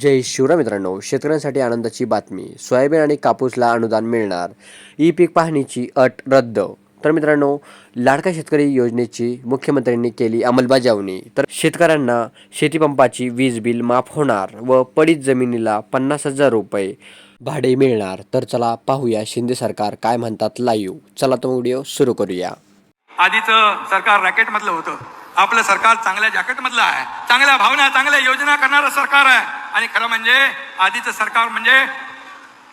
जय शिवराम मित्रांनो शेतकऱ्यांसाठी आनंदाची बातमी. सोयाबीन आणि कापूसला अनुदान मिळणार. ई पीक पाहणीची अट रद्द. तर मित्रांनो लाडका शेतकरी योजनेची मुख्यमंत्र्यांनी केली अंमलबजावणी. तर शेतकऱ्यांना शेतीपंपाची वीज बिल माफ होणार व पडीत जमिनीला पन्नास हजार रुपये भाडे मिळणार. तर चला पाहूया शिंदे सरकार काय म्हणतात लाईव्ह. चला तो व्हिडिओ सुरू करूया. आधीचं सरकार रॅकेटमधलं होतं. आपलं सरकार चांगल्या जॅकेटमधलं आहे. चांगल्या भावना चांगल्या योजना करणारं सरकार आहे. आणि खरं म्हणजे आधीचं सरकार म्हणजे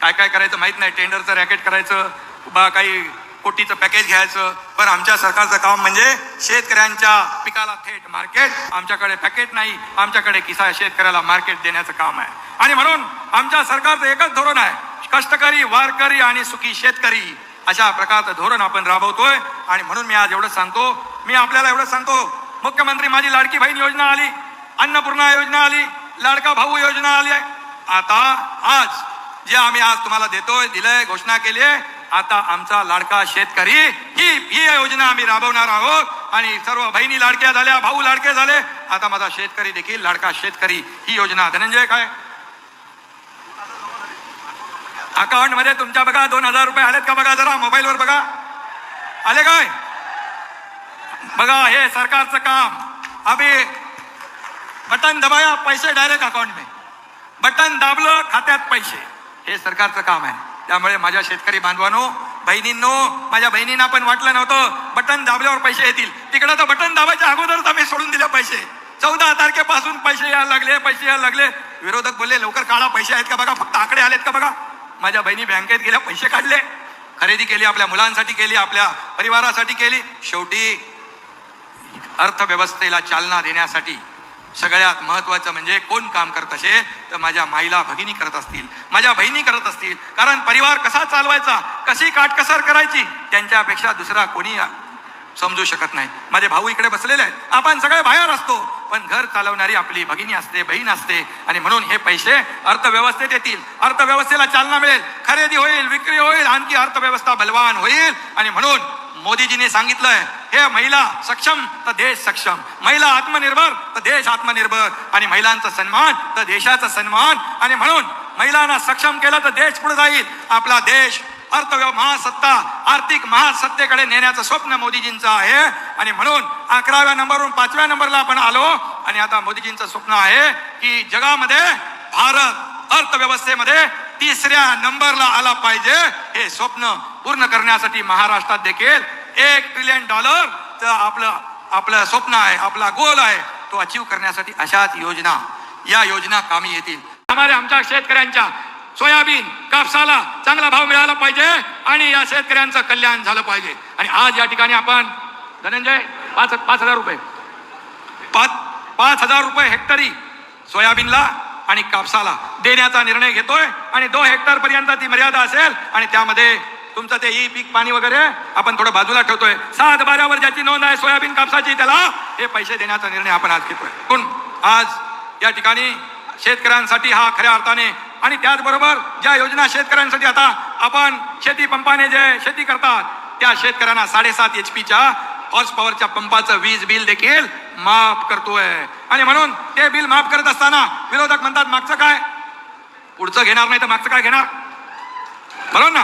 काय काय करायचं माहीत नाही. टेंडरचं रॅकेट करायचं बा काही कोटीचं पॅकेज घ्यायचं. पण आमच्या सरकारचं काम म्हणजे शेतकऱ्यांच्या पिकाला थेट मार्केट आमच्याकडे पॅकेट नाही. आमच्याकडे किसा शेतकऱ्याला मार्केट देण्याचं काम आहे. आणि म्हणून आमच्या सरकारचं एकच धोरण आहे. कष्टकरी वारकरी आणि सुखी शेतकरी अशा प्रकारचं धोरण आपण राबवतोय. आणि म्हणून मी आज एवढं सांगतो. मी आपल्याला एवढं सांगतो. मुख्यमंत्री माझी लाडकी बहीण योजना आली. अन्नपूर्णा योजना आली. लाडका भाऊ योजना आली आता आज जे आम्ही आज तुम्हाला देतोय दिलंय घोषणा केली आहे आता आमचा लाडका शेतकरी ही ही योजना आम्ही राबवणार आहोत. आणि सर्व बहिणी लाडक्या झाल्या भाऊ लाडके झाले. आता माझा शेतकरी देखील लाडका शेतकरी ही योजना धनंजय काय? अकाउंटमध्ये तुमच्या बघा दोन हजार रुपये आलेत का बघा जरा मोबाईलवर बघा. आले काय? बघा हे सरकारचं काम. अभि बटन दबाया पैसे डायरेक्ट अकाउंट में. बटन दाबलं खात्यात पैसे. हे सरकारचं काम आहे. त्यामुळे माझ्या शेतकरी बांधवांनो बहिणींनो माझ्या बहिणींना पण वाटलं नव्हतं बटन दाबल्यावर पैसे येतील. तिकडं तर बटन दाबायच्या अगोदरच आम्ही सोडून दिले पैसे. चौदा तारखेपासून पैसे यायला लागले पैसे यायला लागले. विरोधक बोलले लवकर काढा पैसे आहेत का बघा फक्त आकडे आलेत का बघा. माझ्या बहिणी बँकेत गेल्या पैसे काढले. खरेदी केली आपल्या मुलांसाठी केली आपल्या परिवारासाठी केली. शेवटी अर्थव्यवस्थेला चालना देण्यासाठी सगळ्यात महत्वाचं म्हणजे कोण काम करत असे तर माझ्या माईला भगिनी करत असतील. माझ्या बहिणी करत असतील. कारण परिवार कसा चालवायचा कशी काटकसर करायची त्यांच्यापेक्षा दुसरा कोणी समजू शकत नाही. माझे भाऊ इकडे बसलेले आहेत. आपण सगळे बाहेर असतो. पण घर चालवणारी आपली भगिनी असते बहीण असते. आणि म्हणून हे पैसे अर्थव्यवस्थेत येतील. अर्थव्यवस्थेला चालना मिळेल. खरेदी होईल विक्री होईल. आणखी अर्थव्यवस्था बलवान होईल. आणि म्हणून मोदीजीने सांगितलंय हे महिला सक्षम तर देश सक्षम। महिला आत्मनिर्भर तर देश आत्मनिर्भर। आणि महिलांचा सन्मान तर देशाचा सन्मान। आणि म्हणून महिलांना सक्षम केलं तर देश पुढे जाईल. आपला देश अर्थव्यव महासत्ता आर्थिक महासत्तेकडे नेण्याचं स्वप्न मोदीजींचं आहे. आणि म्हणून अकराव्या नंबरवरून पाचव्या नंबरला आपण आलो. आणि आता मोदीजींचं स्वप्न आहे की जगामध्ये भारत अर्थव्यवस्थेमध्ये तिसऱ्या नंबरला आला पाहिजे. हे स्वप्न पूर्ण करण्यासाठी महाराष्ट्रात देखील एक ट्रिलियन डॉलर तर आपलं आपलं स्वप्न आहे आपला गोल आहे तो अचीव करण्यासाठी अशाच योजना या योजना कामी येतील. आम्हाला आमच्या शेतकऱ्यांच्या सोयाबीन कापसाला चांगला भाव मिळाला पाहिजे आणि या शेतकऱ्यांचं कल्याण झालं पाहिजे. आणि आज या ठिकाणी आपण धनंजय पाच पाच हजार रुपये. पाच पाच हजार रुपये हेक्टरी सोयाबीनला आणि कापसाला देण्याचा निर्णय घेतोय आणि दोन हेक्टर पर्यंत ती मर्यादा असेल आणि त्यामध्ये तुमचं ते ई पीक पाणी वगैरे आपण थोडं बाजूला ठेवतोय. सात बारावर ज्याची नोंद आहे सोयाबीन कापसाची त्याला हे पैसे देण्याचा निर्णय आपण आज घेतोय. पण आज या ठिकाणी शेतकऱ्यांसाठी हा खऱ्या अर्थाने आणि त्याचबरोबर ज्या योजना शेतकऱ्यांसाठी आता आपण शेती पंपाने जे शेती करतात त्या शेतकऱ्यांना साडेसात एच पीच्या हॉर्स पॉवरच्या पंपाचं वीज बिल देखील माफ करतोय. आणि म्हणून ते बिल माफ करत असताना विरोधक म्हणतात मागचं काय? पुढचं घेणार नाही तर मागचं काय घेणार? बरोबर ना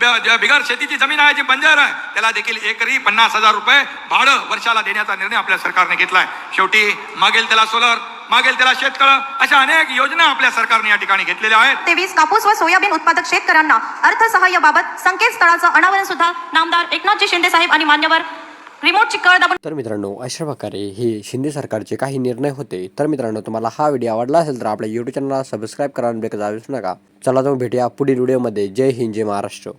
बिगर शेतीची जमीन आहे जी बंजर आहे त्याला देखील एकरी पन्नास हजार रुपये भाडं वर्षाला देण्याचा निर्णय आपल्या सरकारने घेतलाय. शेवटी मागेल त्याला सोलर मागेल त्याला शेतकळ अशा अनेक योजना आपल्या सरकारने या ठिकाणी घेतलेल्या आहेत. तेवीस कापूस व सोयाबीन उत्पादक शेतकऱ्यांना अर्थसहाय्याबाबत संकेतस्थळाचं अनावरण सुद्धा नामदार एकनाथजी शिंदे साहेब आणि मान्यवर तर मित्रांनो अशा प्रकारे हे शिंदे सरकारचे काही निर्णय होते. तर मित्रांनो तुम्हाला हा व्हिडिओ आवडला असेल तर आपल्या यूट्यूब चॅनलला सबस्क्राईब करा आणि बेक नका. चला जाऊन भेटूया पुढील व्हिडिओमध्ये जय हिंद जय महाराष्ट्र.